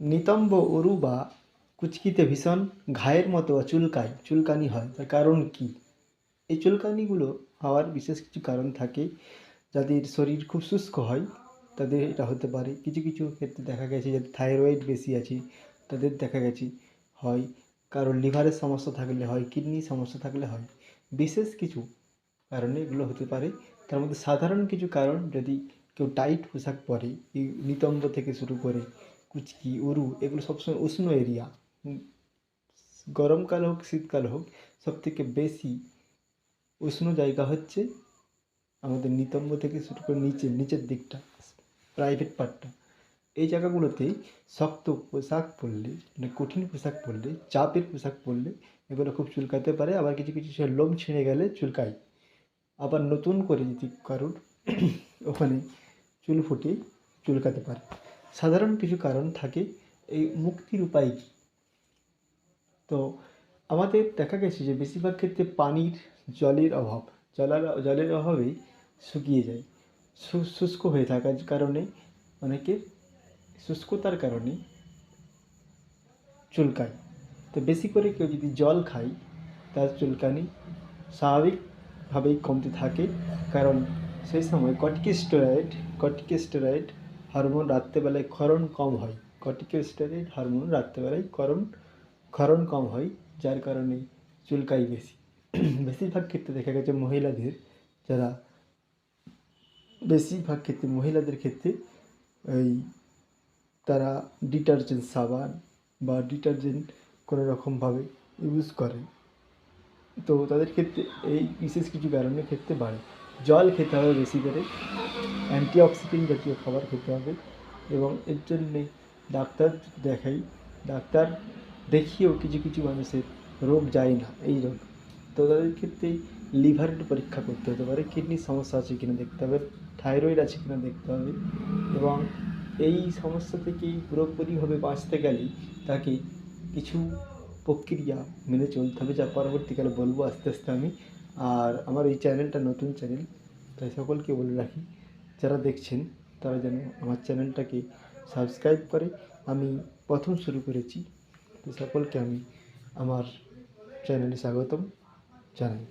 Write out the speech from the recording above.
নিতম্ব উরু বা কুচকিতে ভীষণ ঘায়ের মতো চুলকায় চুলকানি হয়। তার কারণ কী? এই চুলকানিগুলো হওয়ার বিশেষ কিছু কারণ থাকে। যাদের শরীর খুব শুষ্ক হয়, তাদের এটা হতে পারে। কিছু কিছু ক্ষেত্রে দেখা গেছে যাদের থাইরয়েড বেশি আছে, তাদের দেখা গেছে হয় কারোর লিভারের সমস্যা থাকলে হয়, কিডনির সমস্যা থাকলে হয়। বিশেষ কিছু কারণে এগুলো হতে পারে। তার মধ্যে সাধারণ কিছু কারণ, যদি কেউ টাইট পোশাক পরে, এই নিতম্ব থেকে শুরু করে কুচকি উরু এগুলো সবসময় উষ্ণ এরিয়া গরমকাল হোক, শীতকাল হোক, সবথেকে বেশি উষ্ণ জায়গা হচ্ছে আমাদের নিতম্ব থেকে শুরু করে নিচে, নিচের দিকটা প্রাইভেট পার্টটা এই জায়গাগুলোতে শক্ত পোশাক পরলে মানে কঠিন পোশাক পরলে, চাপের পোশাক পরলে এগুলো খুব চুলকাতে পারে। আবার কিছু কিছু সে লোম ছিঁড়ে গেলে চুলকায়। আবার নতুন করে যদি কারোর ওখানে চুল ফুটে চুলকাতে পারে। সাধারণ কিছু কারণ থাকে, এই মুক্তির উপায় কী? তো আমাদের দেখা গেছে যে বেশিরভাগ ক্ষেত্রে পানির, জলের অভাব, জলের জলের অভাবেই শুকিয়ে যায়। শুষ্ক হয়ে থাকার কারণে অনেকের শুষ্কতার কারণে চুলকায়। তো বেশি করে কেউ যদি জল খায়, তার চুলকানি স্বাভাবিকভাবেই কমতে থাকে। কারণ সেই সময় কর্টিকোস্টেরয়েড কর্টিকোস্টেরয়েড হরমোন রাত্রেবেলায় ক্ষরণ কম হয়। কর্টিকোস্টেরয়েড হরমোন রাত্রেবেলায় ক্ষরণ ক্ষরণ কম হয়, যার কারণে চুলকাই বেশি। বেশিরভাগ ক্ষেত্রে দেখা গেছে মহিলাদের যারা, বেশিরভাগ ক্ষেত্রে, মহিলাদের ক্ষেত্রে এই তারা ডিটারজেন্ট সাবান বা ডিটারজেন্ট কোনো রকমভাবে ইউজ করে। তো তাদের ক্ষেত্রে এই বিশেষ কিছু কারণের ক্ষেত্রে বাড়ে। জল খেতে হবে বেশি করে। অ্যান্টিঅক্সিডেন্ট জাতীয় খাবার খেতে হবে এবং এর জন্যে ডাক্তার দেখাই, ডাক্তার দেখিয়েও কিছু কিছু মানুষের রোগ যায় না এই রোগ। তো তাদের ক্ষেত্রে লিভারের পরীক্ষা করতে হতে পারে, কিডনির সমস্যা আছে কিনা দেখতে হবে, থাইরয়েড আছে কিনা দেখতে হবে এবং এই সমস্যা থেকে পুরোপুরিভাবে বাঁচতে গেলে তাকে কিছু প্রক্রিয়া মেনে চলতে হবে, যা পরবর্তীকালে বলব আস্তে আস্তে আমি। আর আমার এই চ্যানেলটা নতুন চ্যানেল, তাই সকলকে বলে রাখি যারা দেখছেন, তারা যেন আমার চ্যানেলটাকে সাবস্ক্রাইব করে আমি প্রথম শুরু করেছি। তো সকলকে আমি আমার চ্যানেলে স্বাগতম জানাই।